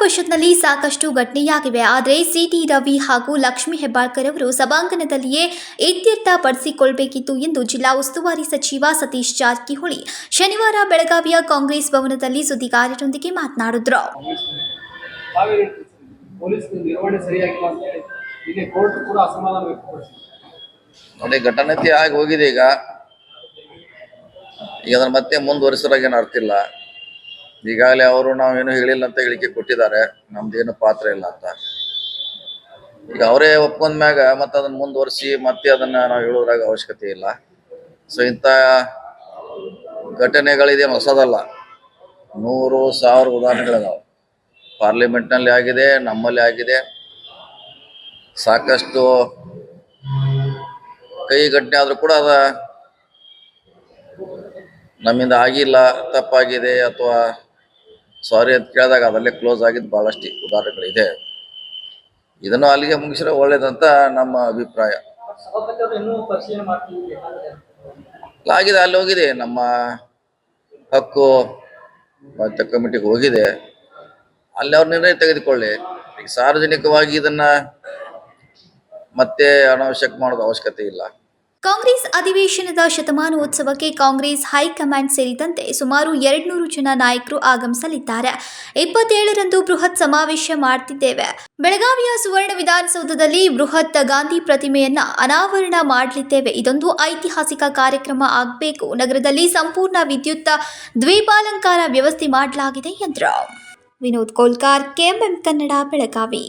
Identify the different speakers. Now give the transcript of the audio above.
Speaker 1: ಪರಿಷತ್ನಲ್ಲಿ ಸಾಕಷ್ಟು ಘಟನೆಯಾಗಿವೆ. ಆದರೆ ಸಿಟಿ ರವಿ ಹಾಗೂ ಲಕ್ಷ್ಮೀ ಹೆಬ್ಬಾಳ್ಕರ್ ಅವರು ಸಭಾಂಗಣದಲ್ಲಿಯೇ ಇತ್ಯರ್ಥಪಡಿಸಿಕೊಳ್ಬೇಕಿತ್ತು ಎಂದು ಜಿಲ್ಲಾ ಉಸ್ತುವಾರಿ ಸಚಿವ ಸತೀಶ್ ಜಾರಕಿಹೊಳಿ ಶನಿವಾರ ಬೆಳಗಾವಿಯ ಕಾಂಗ್ರೆಸ್ ಭವನದಲ್ಲಿ ಸುದ್ದಿಗಾರರೊಂದಿಗೆ ಮಾತನಾಡಿದ್ರು.
Speaker 2: ನೋಡಿ, ಘಟನೆ ಆಗಿ ಹೋಗಿದೆ ಈಗ. ಈಗ ಅದನ್ನ ಮತ್ತೆ ಮುಂದುವರಿಸೋರಾಗ ಏನು ಅರ್ಥ ಇಲ್ಲ. ಈಗಾಗಲೇ ಅವರು ನಾವೇನು ಹೇಳಿಲ್ಲ ಅಂತ ಹೇಳಿಕೆ ಕೊಟ್ಟಿದ್ದಾರೆ. ನಮ್ದೇನು ಪಾತ್ರ ಇಲ್ಲ ಅಂತ. ಈಗ ಅವರೇ ಒಪ್ಕೊಂಡ ಮ್ಯಾಗ ಮತ್ತೆ ಅದನ್ನ ಮುಂದುವರಿಸಿ ಮತ್ತೆ ಅದನ್ನ ನಾವು ಹೇಳೋದ್ರಾಗ ಅವಶ್ಯಕತೆ ಇಲ್ಲ. ಸೊ ಇಂಥ ಘಟನೆಗಳಿದೇನು ಹೊಸದಲ್ಲ. ನೂರು ಸಾವಿರ ಉದಾಹರಣೆಗಳಿದಾವೆ. ಪಾರ್ಲಿಮೆಂಟ್ನಲ್ಲಿ ಆಗಿದೆ, ನಮ್ಮಲ್ಲಿ ಆಗಿದೆ. ಸಾಕಷ್ಟು ಕೈ ಘಟನೆ ಆದ್ರೂ ಕೂಡ ಅದ ನಮ್ಮಿಂದ ಆಗಿಲ್ಲ, ತಪ್ಪಾಗಿದೆ ಅಥವಾ ಸಾರಿ ಅಂತ ಕೇಳಿದಾಗ ಅದಲ್ಲೇ ಕ್ಲೋಸ್ ಆಗಿದ್ದು ಬಹಳಷ್ಟು ಉದಾಹರಣೆಗಳಿದೆ. ಇದನ್ನು ಅಲ್ಲಿಗೆ ಮುಗಿಸಿದ್ರೆ ಒಳ್ಳೇದಂತ ನಮ್ಮ ಅಭಿಪ್ರಾಯ. ಆಗಿದೆ, ಅಲ್ಲಿ ಹೋಗಿದೆ. ನಮ್ಮ ಹಕ್ಕು ಮತ್ತು ಕಮಿಟಿಗೆ ಹೋಗಿದೆ. ಅಲ್ಲಿ ಅವ್ರ ನಿರ್ಣಯ ತೆಗೆದುಕೊಳ್ಳಿ. ಸಾರ್ವಜನಿಕವಾಗಿ ಇದನ್ನ ಮತ್ತೆ ಅನಾವಶ್ಯಕ ಮಾಡೋದು ಅವಶ್ಯಕತೆ ಇಲ್ಲ.
Speaker 1: ಕಾಂಗ್ರೆಸ್ ಅಧಿವೇಶನದ ಶತಮಾನೋತ್ಸವಕ್ಕೆ ಕಾಂಗ್ರೆಸ್ ಹೈಕಮಾಂಡ್ ಸೇರಿದಂತೆ ಸುಮಾರು ಎರಡ್ನೂರು ಜನ ನಾಯಕರು ಆಗಮಿಸಲಿದ್ದಾರೆ. ಇಪ್ಪತ್ತೇಳರಂದು ಬೃಹತ್ ಸಮಾವೇಶ ಮಾಡ್ತಿದ್ದೇವೆ. ಬೆಳಗಾವಿಯ ಸುವರ್ಣ ವಿಧಾನಸೌಧದಲ್ಲಿ ಬೃಹತ್ ಗಾಂಧಿ ಪ್ರತಿಮೆಯನ್ನ ಅನಾವರಣ ಮಾಡಲಿದ್ದೇವೆ. ಇದೊಂದು ಐತಿಹಾಸಿಕ ಕಾರ್ಯಕ್ರಮ ಆಗಬೇಕು. ನಗರದಲ್ಲಿ ಸಂಪೂರ್ಣ ವಿದ್ಯುತ್ ದ್ವೀಪಾಲಂಕಾರ ವ್ಯವಸ್ಥೆ ಮಾಡಲಾಗಿದೆ ಎಂದರು. ವಿನೋದ್ ಕೋಲ್ಕಾರ್, ಕೆಎಂಎಂ ಕನ್ನಡ, ಬೆಳಗಾವಿ.